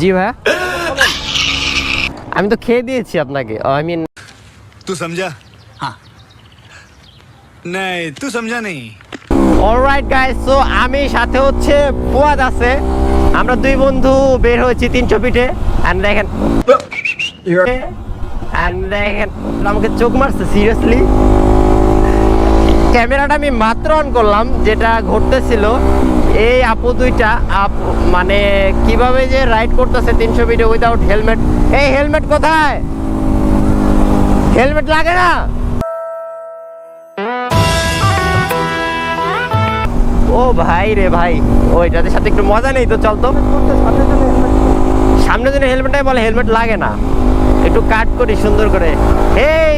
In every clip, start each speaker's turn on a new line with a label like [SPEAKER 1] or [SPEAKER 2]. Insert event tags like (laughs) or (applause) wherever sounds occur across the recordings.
[SPEAKER 1] জি ভাই আমি তো খেয়ে দিয়েছি আপনাকে। আই মিন
[SPEAKER 2] তুই সমঝা হ্যাঁ নাই তুই সমঝা নেই
[SPEAKER 1] অলরাইট গাইস সো আমি সাথে হচ্ছে ফুয়াদ আছে। আমরা দুই বন্ধু বের হয়েছি তিন পিঠে এন্ড দেখেন এন্ড দেখেন আমাকে চোখ মারছে সিরিয়াসলি ক্যামেরাটা আমি মাত্র অন করলাম যেটা ঘটতেছিল। এই আপু দুইটা, আপু মানে কীভাবে যে রাইড করতেছে তিনশো পিঠে উইদাউট হেলমেট এই হেলমেট কোথায়? হেলমেট লাগে না? ও ভাই রে ভাই, ও এটাদের সাথে একটু মজা নেই তো, চল তো। সামনে জন্য হেলমেটটাই বলে হেলমেট লাগে না। একটু কাট করি, সুন্দর করে। এই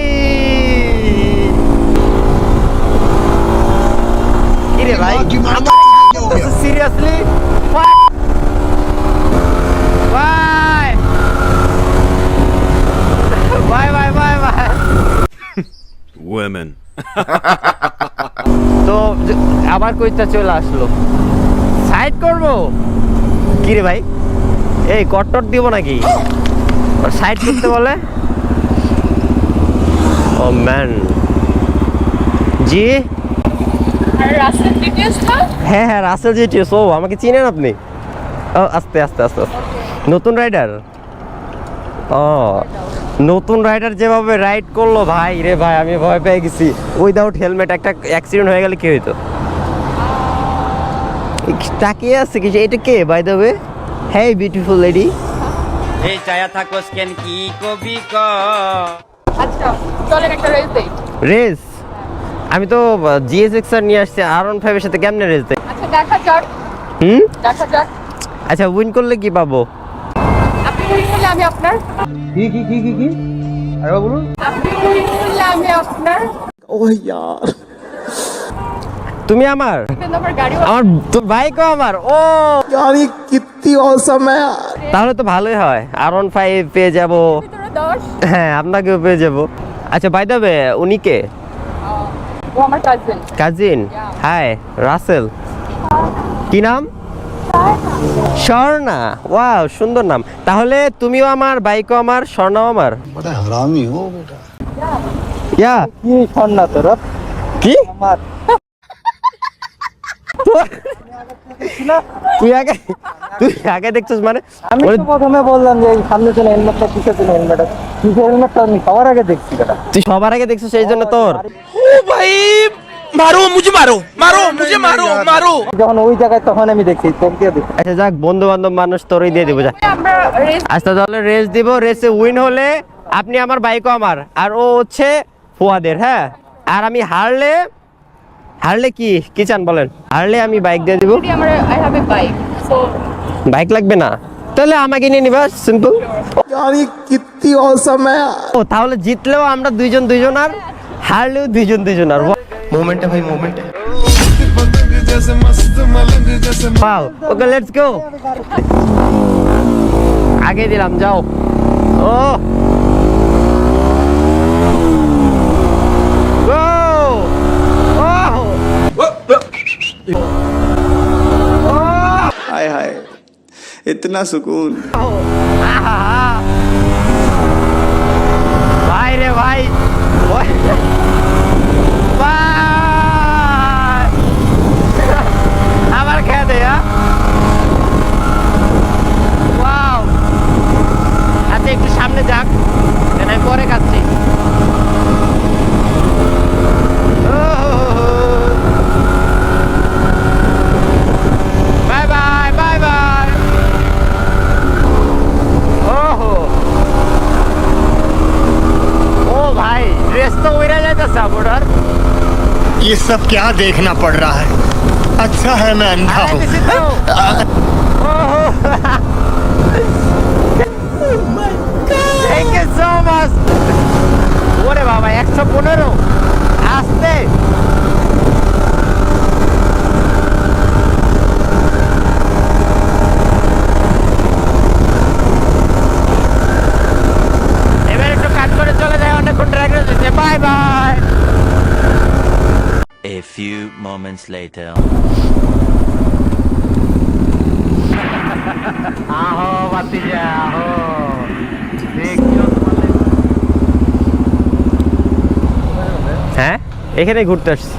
[SPEAKER 1] কি রে ভাই seriously bye bye bye bye bye
[SPEAKER 3] Women. (laughs)
[SPEAKER 1] তো আবার কইটা চলে আসলো। সাইড করব? কি রে ভাই? এই কট্টর দিব নাকি? সাইড করতে বলে? ও ম্যান জি? হ্যাঁ হ্যাঁ রাসেল জিটিএস। ও আমাকে চিনেন আপনি? ও আস্তে আস্তে আস্তে আস্তে। নতুন রাইডার? ও নতুন রাইডার যেভাবে রাইড করল ভাই রে ভাই আমি ভয় পেয়ে গেছি। উইদাউট হেলমেট একটা অ্যাক্সিডেন্ট হয়ে গেলে কি হইতো? তাকিয়ে আছে কিছু এটা কে বাই দ্য ওয়ে হ্যাঁ বিউটিফুল লেডি
[SPEAKER 4] এই চায়া থাকো স্ক্যান কি কবি ক
[SPEAKER 5] আচ্ছা চলেন একটা রেস দেই
[SPEAKER 1] রেস আমি তো জিএসএক্স আর নিয়ে আসছি আর ওয়ান ফাইভের সাথে কেমনে রেস দেয়?
[SPEAKER 5] আচ্ছা দেখা
[SPEAKER 1] হুম?
[SPEAKER 5] দেখা
[SPEAKER 1] আচ্ছা উইন করলে কি পাবো?
[SPEAKER 5] আপনি উইন করলে আমি আপনার?
[SPEAKER 1] কি কি কি কি
[SPEAKER 5] আপনি উইন করলে আমি আপনার?
[SPEAKER 1] ও ইয়ার।
[SPEAKER 5] তুমি আমার?
[SPEAKER 1] আমার তোর বাইকও আমার ও!
[SPEAKER 6] গাড়ি কিত্তি অসম
[SPEAKER 1] তাহলে তো ভালোই হয় আর ওয়ান ফাইভ পেয়ে যাব। হ্যাঁ আপনাকেও পেয়ে যাব। আচ্ছা বাই দেবে উনি কে?
[SPEAKER 5] কাজিন
[SPEAKER 1] হাই রাসেল কি নাম? স্বর্ণা। ওয়াও সুন্দর নাম। তাহলে তুমিও আমার বাইকও আমার স্বর্ণাও আমার।
[SPEAKER 6] হারামি ও বেটা
[SPEAKER 1] ইয়া
[SPEAKER 7] কি স্বর্ণা তোর?
[SPEAKER 1] কি?
[SPEAKER 7] আমার।
[SPEAKER 1] তুই আগে তুই আগে দেখছিস মানে?
[SPEAKER 7] আমি প্রথমে বললাম যে সামনে ছিল হেলমেটটা কিসের জন্য হেলমেট কিসের হেলমেটটা আমি সবার আগে দেখছি এটা
[SPEAKER 1] তুই সবার আগে দেখছিস সেই জন্য তোর।
[SPEAKER 7] যখন ওই জায়গায় তখন আমি দেখছি চোখ দিয়ে দেখছি।
[SPEAKER 1] আচ্ছা যাক বন্ধু বান্ধব মানুষ তোরই দিয়ে দিব যা। আচ্ছা তাহলে রেস দিব রেসে উইন হলে আপনি আমার বাইকও আমার আর ও হচ্ছে ফুয়াদের হ্যাঁ? আর আমি হারলে হারলে কি? কি চান বলেন? হারলে আমি বাইক দিয়ে দিব।
[SPEAKER 5] বাইক
[SPEAKER 1] লাগবে না। তাহলে আমাকে নিয়ে নিবা সিম্পল ও তাহলে জিতলেও আমরা দুইজন দুইজন আর হারলেও দুইজন দুইজন আর মোমেন্টটা ভাই মোমেন্টটা ওকে লেটস গো আগে দিলাম যাও। ও।
[SPEAKER 6] इतना सुकून
[SPEAKER 1] व्यस्त हो
[SPEAKER 8] ये सब क्या देखना पड़ रहा है? अच्छा है मैं अंधा हूँ।
[SPEAKER 4] Few moments later.
[SPEAKER 1] আহো বাতি হ্যাঁ? এখানে ঘুরতে আসছি।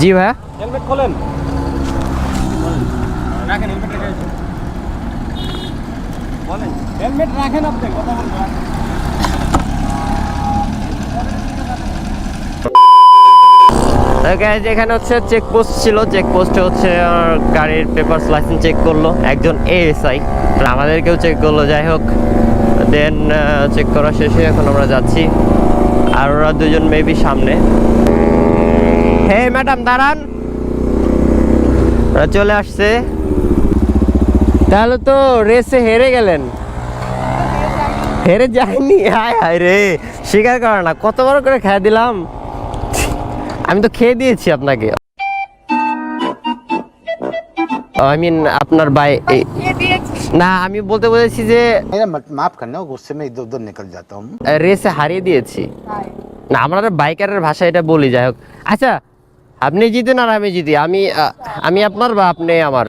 [SPEAKER 1] জি ভাইয়া?
[SPEAKER 7] হেলমেট খোলেন। রাখেন হেলমেট রাখেন আপনি কথা বলবেন
[SPEAKER 1] এখানে হচ্ছে চেকপোস্ট ছিল। চেকপোস্টে হচ্ছে গাড়ির পেপারস লাইসেন্স চেক করল একজন এএসআই আমাদেরকেও চেক করল। যাই হোক দেন চেক করা শেষে এখন আমরা যাচ্ছি। আর ওরা দুজন মেবি সামনে। হে ম্যাডাম দাঁড়ান। ওরা চলে আসছে। তাহলে তো রেসে হেরে গেলেন। হেরে যায়নি? হায় হায় রে। স্বীকার করে না। কত বড় করে খেয়ে দিলাম। আমি তো খেয়ে দিয়েছি আপনাকে। আই মিন আপনার
[SPEAKER 5] ভাই
[SPEAKER 1] না আমি বলতে বলেছি যে
[SPEAKER 3] মাফ করনা গুসসে মে ইদর উদর নিকল জাতা হুম
[SPEAKER 1] রেসে হারিয়ে দিয়েছি। না আমরা বাইকারের ভাষা এটা বলি যাই হোক। আচ্ছা আপনি জিতেন আর আমি জিতি। আমি আমি আপনার বা আপনি আমার?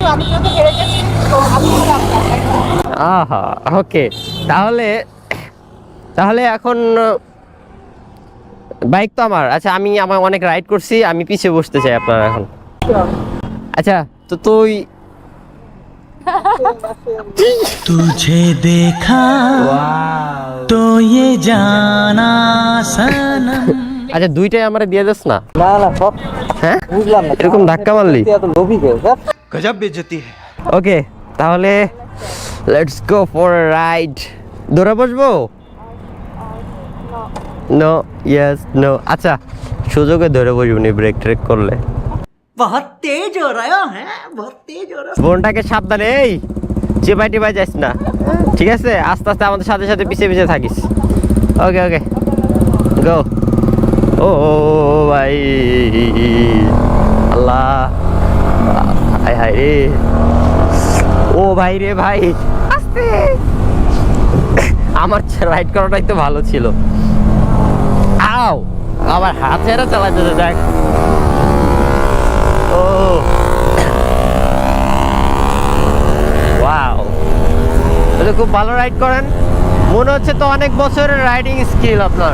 [SPEAKER 1] আহা ওকে। তাহলে তাহলে এখন বাইক তো আমার আচ্ছা আমি আমার অনেক রাইড করছি আমি পিছিয়ে বসতে চাই আপনার এখন আচ্ছা তো তুই
[SPEAKER 9] तुझे देखा तो ये जाना सनम
[SPEAKER 1] আচ্ছা দুইটাই আমরা দিয়ে দিস না
[SPEAKER 7] না না সব
[SPEAKER 1] হ্যাঁ
[SPEAKER 7] বুঝলাম না
[SPEAKER 1] এরকম ধাক্কা মারলি
[SPEAKER 7] এত লোভী কে স্যার
[SPEAKER 2] गजब बेइज्जती है
[SPEAKER 1] ওকে তাহলে লেটস গো ফর রাইড দৌড়ে বসবো নো ইয়েস নো আচ্ছা সুযোগে ধরে বসবনি ব্রেক ট্রেক করলে। বোনটাকে সাবধানে এই চেপাই টিপাই যাস না। ঠিক আছে? আস্তে আস্তে আমাদের সাথে সাথে পিছিয়ে পিছিয়ে থাকিস। ওকে ওকে গো ও ভাই। আল্লাহ। হাই হাই রে। ও ভাই রে ভাই। আমার রাইড করাটাই তো ভালো ছিল। দাও। আমার হাত ছেড়ে চালাইতে দেখ। খুব ভালো রাইড করেন। মনে হচ্ছে তো অনেক বছরের রাইডিং স্কিল আপনার।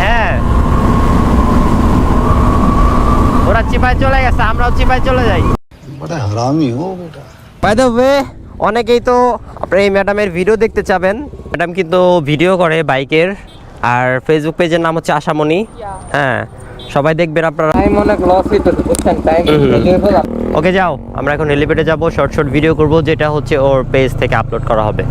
[SPEAKER 1] হ্যাঁ। ওরা চিপায় চলে গেছে আমরাও চিপায় চলে যাই। বাই দ্য ওয়ে অনেকেই তো আপনার এই ম্যাডামের ভিডিও দেখতে চাবেন। ম্যাডাম কিন্তু ভিডিও করে বাইকের। আর ফেসবুক পেজের নাম হচ্ছে আশামণি। হ্যাঁ সবাই দেখবেন আপনারা।
[SPEAKER 7] টাইম অনেক লস হইতো বুঝছেন টাইম
[SPEAKER 1] ওকে যাও আমরা এখন এলিভেটে যাব শর্ট শর্ট ভিডিও করব যেটা হচ্ছে ওর পেজ থেকে আপলোড করা হবে।